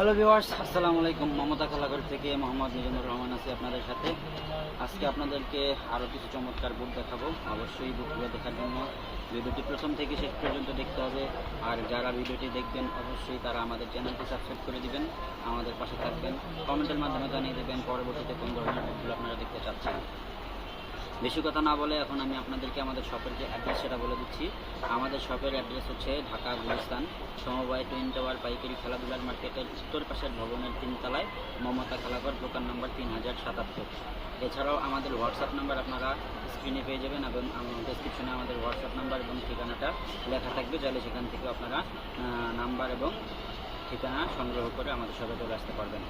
Hello viewers আসসালামু আলাইকুম। মমতা খালাগড় থেকে মোহাম্মদ মিজানুর রহমান আছি আপনাদের সাথে। আজকে আপনাদেরকে আরও কিছু চমৎকার বুট দেখাবো। অবশ্যই বুটগুলো দেখার জন্য ভিডিওটি প্রথম থেকে শেষ পর্যন্ত দেখতে হবে। আর যারা ভিডিওটি দেখবেন, অবশ্যই তারা আমাদের চ্যানেলটি সাবস্ক্রাইব করে দিবেন, আমাদের পাশে থাকবেন। কমেন্টের মাধ্যমে জানিয়ে দেবেন পরবর্তীতে কোন ধরনের বুটগুলো আপনারা দেখতে চাচ্ছেন। বেশি কথা না বলে এখন আমি আপনাদেরকে আমাদের শপের যে অ্যাড্রেস সেটা বলে দিচ্ছি। আমাদের শপের অ্যাড্রেস হচ্ছে ঢাকা গুলিস্তান, সমবায় টুইন টাওয়ার পাইকারি খেলাধুলার মার্কেটের উত্তর পাশের ভবনের তিনতলায় মমতা খেলাঘর, দোকান নম্বর তিন হাজার সাতাত্তর। এছাড়াও আমাদের হোয়াটসঅ্যাপ নাম্বার আপনারা স্ক্রিনে পেয়ে যাবেন এবং ডিসক্রিপশনে আমাদের হোয়াটসঅ্যাপ নাম্বার এবং ঠিকানাটা লেখা থাকবে। চাইলে সেখান থেকে আপনারা নাম্বার এবং ঠিকানা সংগ্রহ করে আমাদের সাথে চলে আসতে পারবেন।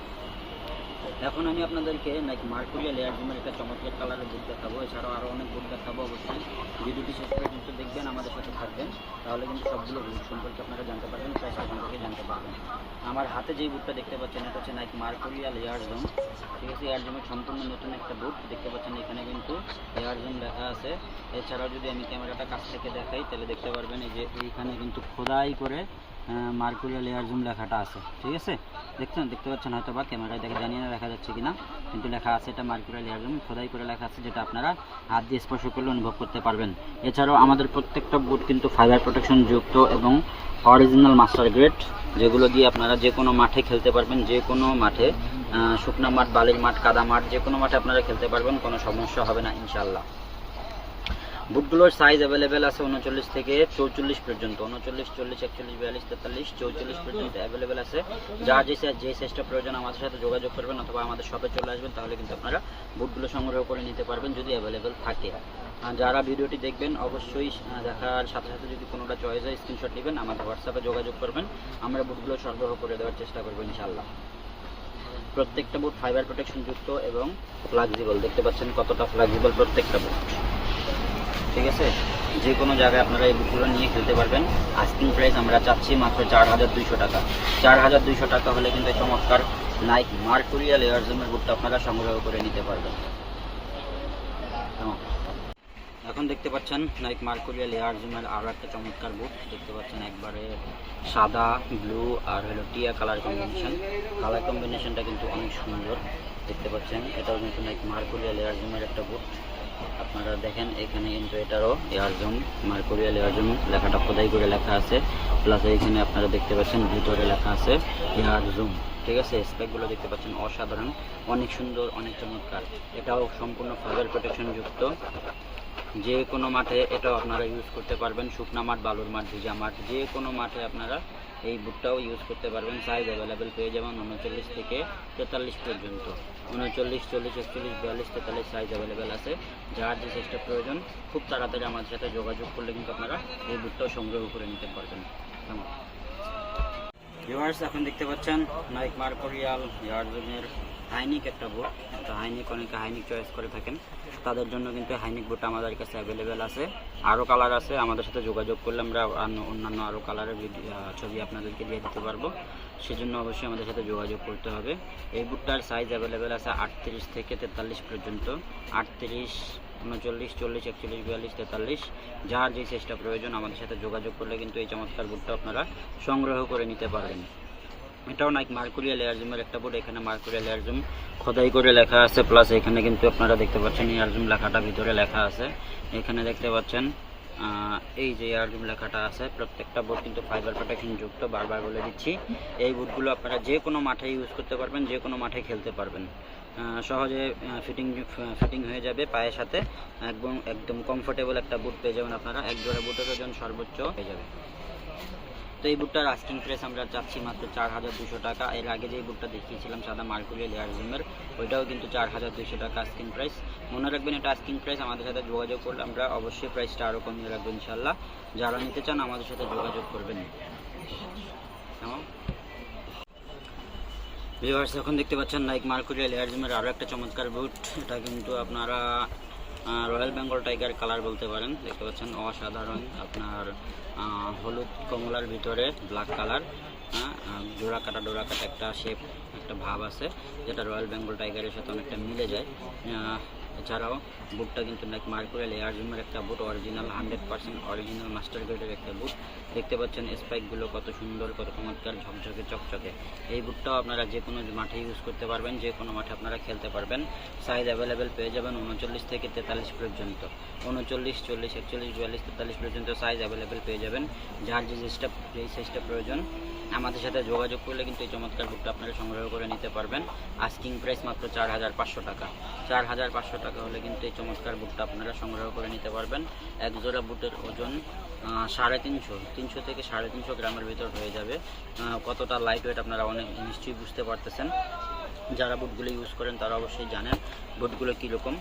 এখন আমি আপনাদেরকে লাইক মার্কুরিয়া লেয়ার জিমের একটা চমৎকার কালারের বুট দেখাবো। এছাড়াও আরও অনেক বুট দেখাবো অবশ্যই। ভিডিওটি শেষ পর্যন্ত দেখবেন, আমাদের সাথে থাকবেন। তাহলে কিন্তু সবগুলো বুট সম্পর্কে আপনারা জানতে পারবেন প্রাইস সম্পর্কে জানতে পারবেন। আমার হাতে যেই বুটটা দেখতে পাচ্ছেন, এটা হচ্ছে নাইক মার্কুরিয়া লেয়ার জোন ঠিক আছে এয়ার জোনের সম্পূর্ণ নতুন একটা বুট দেখতে পাচ্ছেন, এখানে কিন্তু এয়ার জোন লেখা আছে। এছাড়াও যদি আমি ক্যামেরাটা কাছ থেকে দেখাই, তাহলে দেখতে পারবেন, এই যে এইখানে কিন্তু খোদাই করে মার্কুরিয়া লেয়ার জুম লেখাটা আছে, ঠিক আছে? দেখছেন? দেখতে পাচ্ছেন হয়তো বা ক্যামেরায় দেখে জানিয়ে না দেখা যাচ্ছে কিনা, কিন্তু লেখা আছে এটা মার্কুরিয়া লেয়ার জুম, খোদাই করে লেখা আছে যেটা আপনারা হাত দিয়ে স্পর্শ করলে অনুভব করতে পারবেন। এছাড়াও আমাদের প্রত্যেকটা বুট কিন্তু ফাইবার প্রোটেকশন যুক্ত এবং অরিজিনাল মাস্টার গ্রেড যেগুলো দিয়ে আপনারা যে কোনো মাঠে খেলতে পারবেন, যে কোনো মাঠে শুকনা মাঠ, বালির মাঠ, কাদা মাঠ, যে কোনো মাঠে আপনারা খেলতে পারবেন, কোনো সমস্যা হবে না ইনশাল্লাহ বুটগুলোর সাইজ অ্যাভেলেবেল আছে উনচল্লিশ থেকে চৌচল্লিশ পর্যন্ত। উনচল্লিশ, চল্লিশ, একচল্লিশ, বিয়াল্লিশ, তেতাল্লিশ, চৌচল্লিশ পর্যন্ত অ্যাভেলেবেল আছে। যার যে যে সাইজটা প্রয়োজন, আমাদের সাথে যোগাযোগ করবেন অথবা আমাদের শপে চলে আসবেন, তাহলে কিন্তু আপনারা বুটগুলো সংগ্রহ করে নিতে পারবেন যদি অ্যাভেলেবেল থাকে। যারা ভিডিওটি দেখবেন, অবশ্যই দেখার সাথে সাথে যদি কোনোটা চয়েস হয় স্ক্রিনশট নেবেন, আমাদের হোয়াটসঅ্যাপে যোগাযোগ করবেন। আমরা বুটগুলো সরবরাহ করে দেওয়ার চেষ্টা করব ইনশাল্লাহ প্রত্যেকটা বুট ফাইবার প্রোটেকশন যুক্ত এবং ফ্লেক্সিবল দেখতে পাচ্ছেন কতটা ফ্লেক্সিবল প্রত্যেকটা বুট। ঠিক আছে? যে কোনো জায়গায় আপনারা এই বুকগুলো নিয়ে খেলতে পারবেন। আস্কিং প্রাইস আমরা চাচ্ছি মাত্র চার হাজার দুইশো টাকা। চার হাজার দুইশো টাকা হলে কিন্তু চমৎকার নাইক মার্কুরিয়া লেয়ার জমের বুটটা আপনারা সংগ্রহ করে নিতে পারবেন। এখন দেখতে পাচ্ছেন নাইক মার্কুরিয়া লেয়ার জমের আরও একটা চমৎকার বুট দেখতে পাচ্ছেন একবারে সাদা ব্লু আর হলো টিয়া কালার কম্বিনেশন কালার কম্বিনেশনটা কিন্তু অনেক সুন্দর। দেখতে পাচ্ছেন, এটাও কিন্তু নাইক মার্কুরিয়া লেয়ার জমের একটা বুট আপনারা দেখেন, এখানে কিন্তু এটারও এয়ারজুম, মার্কুরিয়াল এয়ারজুম লেখাটা খোদাই করে লেখা আছে। প্লাস এইখানে আপনারা দেখতে পাচ্ছেন, ভিতরে লেখা আছে এয়ারজুম। ঠিক আছে স্পেকগুলো দেখতে পাচ্ছেন, অসাধারণ, অনেক সুন্দর, অনেক চমৎকার। এটাও সম্পূর্ণ ফাইবার প্রোটেকশন যুক্ত। যে কোনো মাঠে এটাও আপনারা ইউজ করতে পারবেন, শুকনা মাঠ, বালুর মাঠ, ভিজা মাঠ, যে কোনো মাঠে আপনারা এই বুটটাও ইউজ করতে পারবেন সাইজ অ্যাভেলেবেল পেয়ে যাবেন উনচল্লিশ থেকে তেতাল্লিশ পর্যন্ত। উনচল্লিশ, চল্লিশ, একচল্লিশ, বিয়াল্লিশ, তেতাল্লিশ সাইজ অ্যাভেলেবেল আছে। যার যে সাইজটা প্রয়োজন, খুব তাড়াতাড়ি আমাদের সাথে যোগাযোগ করলে কিন্তু আপনারা এই বুটটাও সংগ্রহ করে নিতে পারবেন। কেমন ভিউয়ার্স, এখন দেখতে পাচ্ছেন নাইক মার্কোরিয়াল ইয়ারজনের হাইনিক একটা বুট। তো হাইনিক অনেকে হাইনিক চয়েস করে থাকেন। তাদের জন্য কিন্তু হাইনিক বুট আমাদের কাছে অ্যাভেলেবেল আছে। আরও কালার আছে, আমাদের সাথে যোগাযোগ করলে আমরা অন্য- অন্যান্য আরও কালারের ছবি আপনাদেরকে দিয়ে দিতে পারব। সেজন্য অবশ্যই আমাদের সাথে যোগাযোগ করতে হবে। এই বুটটার সাইজ অ্যাভেলেবেল আছে আটত্রিশ থেকে তেতাল্লিশ পর্যন্ত। আটত্রিশ উনচল্লিশ, চল্লিশ, একচল্লিশ, বিয়াল্লিশ, তেতাল্লিশ। যার যে সাইজটা প্রয়োজন, আমাদের সাথে যোগাযোগ করলে কিন্তু এই চমৎকার বুটটা আপনারা সংগ্রহ করে নিতে পারবেন। এটাও নাইক মার্কুরিয়া লেয়ারজুমের একটা বোর্ড এখানে মার্কুরিয়া লেয়ারজুম খোদাই করে লেখা আছে। প্লাস এখানে কিন্তু আপনারা দেখতে পাচ্ছেন এয়ারজুম লেখাটা ভিতরে লেখা আছে। এখানে দেখতে পাচ্ছেন এই যে এয়ারজুম লেখাটা আছে, প্রত্যেকটা বোর্ড কিন্তু ফাইবার প্রোটেকশন যুক্ত, বারবার বলে দিচ্ছি। এই বুটগুলো আপনারা যে কোনো মাঠে ইউজ করতে পারবেন যে কোনো মাঠে খেলতে পারবেন। সহজে ফিটিং ফিটিং হয়ে যাবে পায়ের সাথে। একদম একদম কমফোর্টেবল একটা বুট পেয়ে যাবেন আপনারা। এক জোড়া বুটের ওজন সর্বোচ্চ হয়ে যাবে। তো এই বুটটার আস্কিং প্রাইস আমরা চাচ্ছি মাত্র চার হাজার দুশো টাকা। এর আগে যে বুটটা দেখিয়েছিলাম, সাদা মার্কুরিয়াল এয়ারজিমের ওইটাও কিন্তু চার হাজার দুশো টাকা আস্কিং প্রাইস মনে রাখবেন, এটা আস্কিং প্রাইস আমাদের সাথে যোগাযোগ করলে আমরা অবশ্যই প্রাইসটা আরও কমিয়ে রাখব ইনশাল্লাহ যারা নিতে চান, আমাদের সাথে যোগাযোগ করবেন। ভিউয়ার্স এখন দেখতে পাচ্ছেন নাইক মার্কুরিয়াল এয়ারজিমের আরও একটা চমৎকার বুট এটা কিন্তু আপনারা রয়্যাল বেঙ্গল টাইগার কালার বলতে পারেন। দেখতে পাচ্ছেন, অসাধারণ আপনার হলুদ কমলার ভিতরে ব্ল্যাক কালার ডোরা কাটা ডোরা কাটা একটা শেপ একটা ভাব আছে, যেটা রয়্যাল বেঙ্গল টাইগারের সাথে অনেকটা মিলে যায়। এছাড়াও বুটটা কিন্তু নাকি মার্কুরিয়াল এয়ারজুমের একটা boot original hundred percent original master গ্রেডের একটা বুট। দেখতে পাচ্ছেন স্পাইকগুলো কত সুন্দর, কত চমৎকার, ঝকঝকে, চকচকে। এই বুটটাও আপনারা যে কোনো মাঠে ইউজ করতে পারবেন, যে কোনো মাঠে আপনারা খেলতে পারবেন। সাইজ অ্যাভেলেবেল পেয়ে যাবেন উনচল্লিশ থেকে তেতাল্লিশ পর্যন্ত। উনচল্লিশ, চল্লিশ, একচল্লিশ, বিয়াল্লিশ, তেতাল্লিশ পর্যন্ত সাইজ অ্যাভেলেবেল পেয়ে যাবেন। যার যে সাইজটা যেই সাইজটা প্রয়োজন, আমাদের সাথে যোগাযোগ করলে কিন্তু এই চমৎকার বুটটা আপনারা সংগ্রহ করে নিতে পারবেন। আস্কিং প্রাইস মাত্র চার হাজার পাঁচশো টাকা। চার হাজার পাঁচশো টাকা। হলে কিন্তু এই চমৎকার বুটটা আপনারা সংগ্রহ করে নিতে পারবেন। এক জোড়া বুটের ওজন সাড়ে তিনশো তিনশো থেকে সাড়ে তিনশো গ্রামের ভিতর হয়ে যাবে। কতটা লাইট ওয়েট আপনারা অনেক নিশ্চয়ই বুঝতে পারতেছেন। যারা বুটগুলো ইউজ করেন তারা অবশ্যই জানেন বুটগুলো কীরকম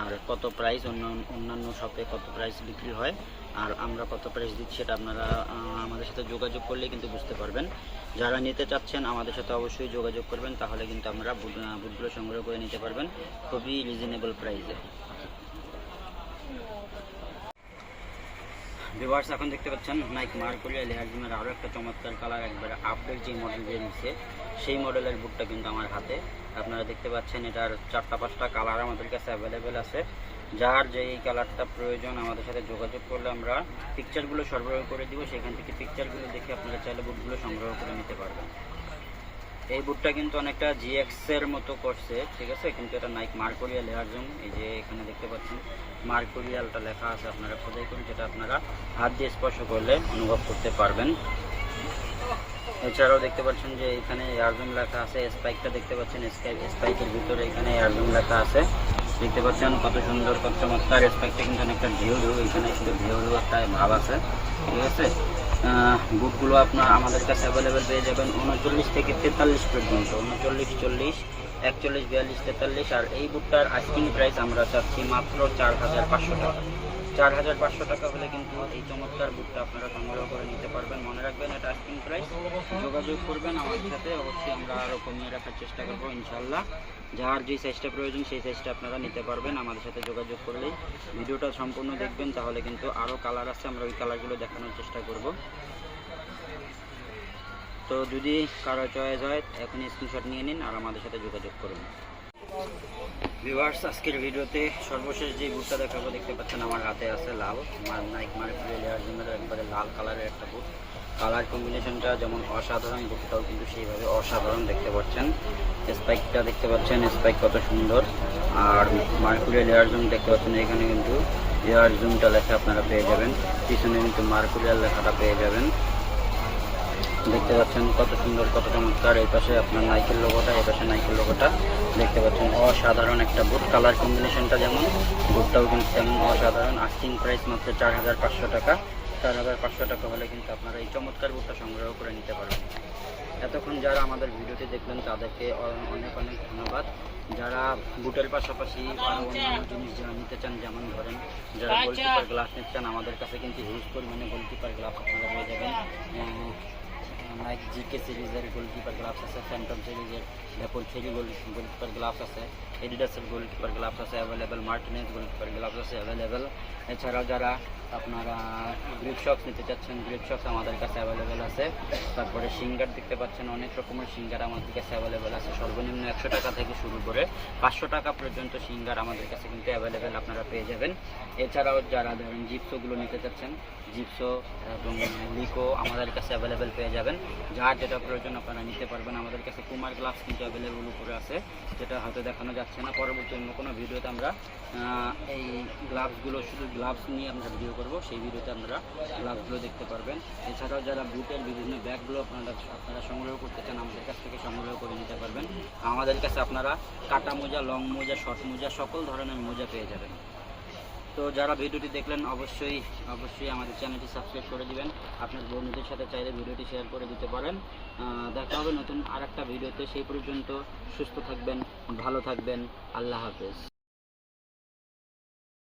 আর কত প্রাইস অন্য অন্যান্য শপে কত প্রাইস বিক্রি হয়। আর আমরা কত প্রাইস দিচ্ছি সেটা আপনারা আমাদের সাথে যোগাযোগ করলে কিন্তু বুঝতে পারবেন। যারা নিতে চাচ্ছেন, আমাদের সাথে অবশ্যই যোগাযোগ করবেন, তাহলে কিন্তু আমরা বুট বুটগুলো সংগ্রহ করে নিতে পারবেন খুবই রিজনেবল প্রাইসে ভিউয়ার্স এখন দেখতে পাচ্ছেন নাইক মার্কুরিয়া লেয়ার জিমের আরও একটা চমৎকার কালার একবারে আপডেট যে মডেল বেরিয়েছে সেই মডেলের বুটটা কিন্তু আমার হাতে। আপনারা দেখতে পাচ্ছেন, এটার চারটা পাঁচটা কালার আমাদের কাছে অ্যাভেলেবেল আছে। যার যে এই কালারটা প্রয়োজন, আমাদের সাথে যোগাযোগ করলে আমরা পিকচারগুলো সরবরাহ করে দিব। সেখান থেকে পিকচারগুলো দেখে আপনারা চাইলে বুটগুলো সংগ্রহ করে নিতে পারবেন। এই বুটটা কিন্তু অনেকটা জিএক্স এর মতো করছে, ঠিক আছে? কিন্তু এটা নাইক মার্কোরিয়াল এয়ারজুম এই যে এখানে দেখতে পাচ্ছেন মার্কোরিয়ালটা লেখা আছে আপনারা খোঁজাই করুন যেটা আপনারা হাত দিয়ে স্পর্শ করলে অনুভব করতে পারবেন। এছাড়াও দেখতে পাচ্ছেন যে এখানে এয়ারজুম লেখা আছে স্পাইকটা দেখতে পাচ্ছেন স্পাইকের ভিতরে এখানে এয়ারজুম লেখা আছে। দেখতে পাচ্ছেন কত সুন্দর কত চমৎকার রেসপেক্টে কিন্তু অনেকটা ঢেউ ঢেউ এখানে কিন্তু ঢেউ ঢেউ একটা ভাব আছে। ঠিক আছে? আহ, বুটগুলো আপনার আমাদের কাছে অ্যাভেলেবেল পেয়ে যাবেন উনচল্লিশ থেকে তেতাল্লিশ পর্যন্ত। উনচল্লিশ চল্লিশ একচল্লিশ বিয়াল্লিশ তেতাল্লিশ আর এই বুকটার আস্কিং প্রাইস আমরা চাচ্ছি মাত্র চার হাজার পাঁচশো টাকা। চার হাজার পাঁচশো টাকা হলে কিন্তু এই চমৎকার বুটটা আপনারা সংগ্রহ করে নিতে পারবেন। মনে রাখবেন এটা আস্কিং প্রাইস যোগাযোগ করবেন আমাদের সাথে, অবশ্যই আমরা আরও কমিয়ে রাখার চেষ্টা করব ইনশাল্লাহ যার যে সাইজটা প্রয়োজন, সেই সাইজটা আপনারা নিতে পারবেন। আমাদের সাথে যোগাযোগ করলেই ভিডিওটা সম্পূর্ণ দেখবেন, তাহলে কিন্তু আরও কালার আছে, আমরা ওই কালারগুলো দেখানোর চেষ্টা করব। তো যদি কারও চয়েস হয় এখন স্ক্রিনশট নিয়ে নিন আর আমাদের সাথে যোগাযোগ করুন। ভিউয়ার্স, আজকের ভিডিওতে সর্বশেষ যে বুটটা দেখাবো, দেখতে পাচ্ছেন আমার হাতে আছে লাল। আমার নাইক মার্কুরি লেয়ার জিমের একবারে লাল কালারের একটা বুট। কালার কম্বিনেশনটা যেমন অসাধারণ, বুটটাও কিন্তু সেইভাবে অসাধারণ দেখতে পাচ্ছেন। স্পাইকটা দেখতে পাচ্ছেন স্পাইক কত সুন্দর। আর মার্কুরি লেয়ার জুম দেখতে পাচ্ছেন, এখানে কিন্তু লেয়ার জুমটা লেখা আপনারা পেয়ে যাবেন। পিছনে কিন্তু মার্কুরিয়াল লেখাটা পেয়ে যাবেন। দেখতে পাচ্ছেন কত সুন্দর কত চমৎকার। এই পাশে আপনার নাইকেল লোগোটা এই পাশে নাইকেল লোগোটা দেখতে পাচ্ছেন। অসাধারণ একটা বুট কালার কম্বিনেশনটা যেমন বুটটাও কিন্তু তেমন অসাধারণ। আস্কিং প্রাইস মাত্র চার হাজার পাঁচশো টাকা। চার হাজার পাঁচশো টাকা হলে কিন্তু আপনারা এই চমৎকার বুটটা সংগ্রহ করে নিতে পারবেন। এতক্ষণ যারা আমাদের ভিডিওটি দেখলেন তাদেরকে অনেক অনেক ধন্যবাদ। যারা বুটের পাশাপাশি আরও অন্যান্য জিনিস যারা নিতে চান যেমন ধরেন যারা গোলকিপার গ্লাস নিতে চান আমাদের কাছে কিন্তু হিউজ পরিমাণে গোলকিপার গ্লাস আপনারা পেয়ে যাবেন। নাইক জিকে সিরিজের গোলকিপার গ্লাভস আছে ফ্যান্টম সিরিজের ভ্যাপল থ্রি গোল গোলকিপার গ্লাভস আছে এডিডাসের গোলকিপার গ্লাভস আছে অ্যাভেলেবেল মার্টিনেস গোলকিপার গ্লাভস আছে অ্যাভেলেবেল এছাড়াও যারা আপনারা গ্রিপ শক্স নিতে চাচ্ছেন গ্রিপ শক্স আমাদের কাছে অ্যাভেলেবেল আছে। তারপরে সিঙ্গার দেখতে পাচ্ছেন, অনেক রকমের সিঙ্গার আমাদের কাছে অ্যাভেলেবেল আছে। সর্বনিম্ন একশো টাকা থেকে শুরু করে পাঁচশো টাকা পর্যন্ত সিঙ্গার আমাদের কাছে কিন্তু অ্যাভেলেবেল আপনারা পেয়ে যাবেন। এছাড়াও যারা ধরেন জিপসোগুলো নিতে চাচ্ছেন জিপসো এবং লিকো আমাদের কাছে অ্যাভেলেবেল পেয়ে যাবেন। যার যেটা প্রয়োজন আপনারা নিতে পারবেন। আমাদের কাছে কুমার গ্লাভস কিন্তু অ্যাভেলেবেল উপরে আছে, যেটা হয়তো দেখানো যাচ্ছে না। পরবর্তী অন্য কোনো ভিডিওতে আমরা এই গ্লাভসগুলো শুধু গ্লাভস নিয়ে আমরা ভিডিও করব। সেই ভিডিওতে আমরা গ্লাভসগুলো দেখতে পারবেন। এছাড়াও যারা বুটের বিভিন্ন ব্যাগগুলো আপনারা আপনারা সংগ্রহ করতে চান, আমাদের কাছ থেকে সংগ্রহ করে নিতে পারবেন। আমাদের কাছে আপনারা কাটা মোজা লং মোজা শর্ট মোজা, সকল ধরনের মোজা পেয়ে যাবেন। তো যারা ভিডিওটি দেখলেন, অবশ্যই অবশ্যই আমাদের চ্যানেলটি সাবস্ক্রাইব করে দিবেন। আপনার বন্ধুদের সাথে চাইলে ভিডিওটি শেয়ার করে দিতে পারেন। দেখা হবে নতুন আর একটা ভিডিওতে। সেই পর্যন্ত সুস্থ থাকবেন, ভালো থাকবেন। আল্লাহ হাফেজ।